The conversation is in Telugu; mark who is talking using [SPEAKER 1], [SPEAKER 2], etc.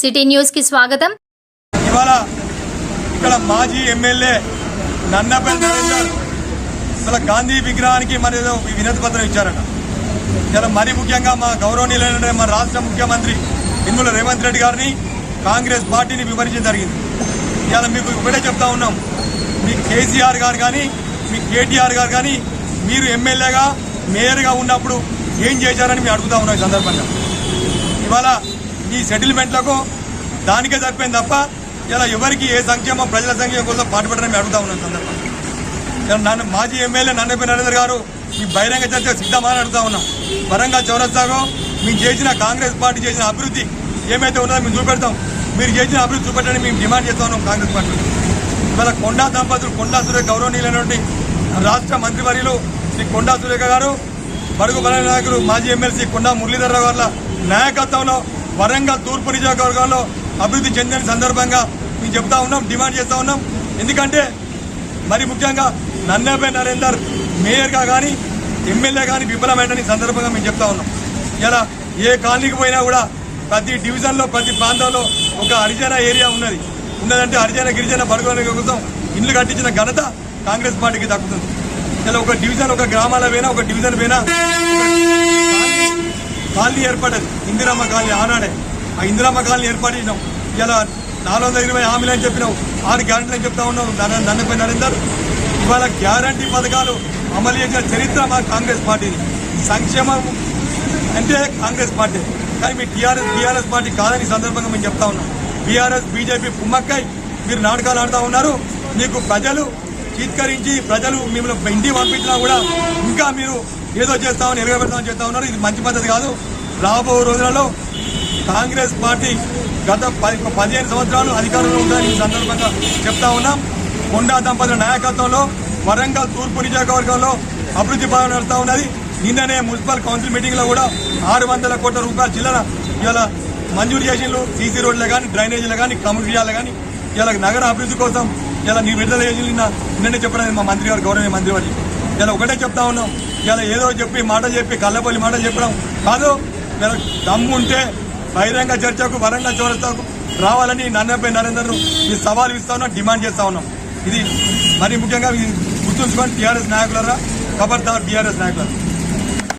[SPEAKER 1] సిటీ న్యూస్కి స్వాగతం.
[SPEAKER 2] ఇవాళ ఇక్కడ మాజీ ఎమ్మెల్యే నన్నపల్లి నరేందర్ గాంధీ విగ్రహానికి మరి ఏదో వినతి పత్రం ఇచ్చారట. ఇలా మరీ ముఖ్యంగా మా గౌరవనీయులైన మా రాష్ట్ర ముఖ్యమంత్రి ఇన్ముల రేవంత్ రెడ్డి గారిని కాంగ్రెస్ పార్టీని వివరించడం జరిగింది. ఇవాళ మీకు ఇప్పుడే చెప్తా ఉన్నాం. మీ కేసీఆర్ గారు కానీ మీ కేటీఆర్ గారు కానీ మీరు ఎమ్మెల్యేగా మేయర్గా ఉన్నప్పుడు ఏం చేశారని మేము అడుగుతా ఉన్నాం ఈ సందర్భంగా. ఇవాళ ఈ సెటిల్మెంట్లకు దానికే సరిపోయింది తప్ప ఇలా ఎవరికి ఏ సంక్షేమం ప్రజల సంక్షేమం కోసం పాటుపడని అడుగుతా ఉన్నాను సందర్భంగా. నన్ను మాజీ ఎమ్మెల్యే నన్నపై నరేంద్ర గారు ఈ బహిరంగ చర్చ సిద్ధమా అని అడుగుతా ఉన్నాం. వరంగల్ చౌరస్తాలో మేము చేసిన కాంగ్రెస్ పార్టీ చేసిన అభివృద్ధి ఏమైతే ఉన్నదో మేము చూపెడతాం. మీరు చేసిన అభివృద్ధి చూపెట్టండి మేము డిమాండ్ చేస్తా ఉన్నాం కాంగ్రెస్ పార్టీ ఇవాళ కొండా దంపతులు కొండా సురేఖ గౌరవనీయులైనటువంటి రాష్ట్ర మంత్రివర్యులు శ్రీ కొండా సురేఖ గారు బడుగు బల నాయకులు మాజీ ఎమ్మెల్సీ కొండా మురళీధరరావు గారి నాయకత్వంలో వరంగల్ తూర్పు నియోజకవర్గంలో అభివృద్ధి చెందిన సందర్భంగా మేము చెప్తా ఉన్నాం డిమాండ్ చేస్తా ఉన్నాం. ఎందుకంటే మరి ముఖ్యంగా నన్నపై నరేందర్ మేయర్గా కానీ ఎమ్మెల్యే కానీ విఫలమైనని సందర్భంగా మేము చెప్తా ఉన్నాం. ఇలా ఏ కాలనీకి పోయినా కూడా ప్రతి డివిజన్లో ప్రతి ప్రాంతంలో ఒక హరిజన ఏరియా ఉన్నది. ఉన్నదంటే హరిజన గిరిజన బడుగుల కోసం ఇల్లు కట్టించిన ఘనత కాంగ్రెస్ పార్టీకి దక్కుతుంది. ఇలా ఒక డివిజన్ ఒక గ్రామాల పోయినా ఒక డివిజన్ పోయినా కాలనీ ఏర్పడ్డది ఇందిరమ్మ కాలనీ ఆనాడే. ఆ ఇందిరమ్మ కాలనీ ఏర్పాటు చేసినాం. ఇలా నాలుగు వందల ఇరవై హామీలు అని చెప్పినావు ఆరు గ్యారంటీలు అని చెప్తా ఉన్నావు నన్న- నన్నపై నరేందర్ ఇవాళ గ్యారంటీ పథకాలు అమలు చేసిన చరిత్ర మా కాంగ్రెస్ పార్టీది. సంక్షేమం అంటే కాంగ్రెస్ పార్టీ. కానీ మీ టీఆర్ఎస్ టీఆర్ఎస్ పార్టీ కాదని సందర్భంగా మేము చెప్తా ఉన్నాం. బీఆర్ఎస్ బీజేపీ కుమ్మక్కై మీరు నాటకాలు ఆడుతూ ఉన్నారు. మీకు ప్రజలు చీత్కరించి ప్రజలు మిమ్మల్ని ఇంటికి పంపించినా కూడా ఇంకా మీరు ఏదో చేస్తామని ఎరగబెడతామని చెప్తా ఉన్నారు. ఇది మంచి పద్ధతి కాదు. రాబో రోజులలో కాంగ్రెస్ పార్టీ గత పది పదిహేను సంవత్సరాలు అధికారంలో ఉందని ఈ సందర్భంగా చెప్తా ఉన్నాం. కొండా దంపతుల నాయకత్వంలో వరంగల్ తూర్పు నియోజకవర్గంలో అభివృద్ధి బాగా నడుస్తూ ఉన్నది. నిన్ననే మున్సిపల్ కౌన్సిల్ మీటింగ్లో కూడా ఆరు వందల కోట్ల రూపాయల చిల్లర ఇలా మంజూరు చేసిండ్రు. సీసీ రోడ్లు కానీ డ్రైనేజీలు కానీ కమర్షియాలు కానీ ఇలా నగర అభివృద్ధి కోసం ఇలా నీ విడుదల చేసి నిన్న నిన్నే చెప్పడం మా మంత్రి గారు గౌరవ మంత్రి వారికి ఇలా ఒకటే చెప్తా ఉన్నాం. ఇలా ఏదో చెప్పి మాట చెప్పి కళ్ళపల్లి మాట చెప్పడం కాదు. ఇలా దమ్ము ఉంటే బహిరంగ చర్చకు వరంగల్ చౌరస్తాకు రావాలని నన్నపై నరేందర్ను ఈ సవాల్ ఇస్తా ఉన్నాం డిమాండ్ చేస్తా ఉన్నాం. ఇది మరి ముఖ్యంగా గుర్తుంచుకొని టీఆర్ఎస్ నాయకులరా ఖబర్దార్ టీఆర్ఎస్ నాయకులు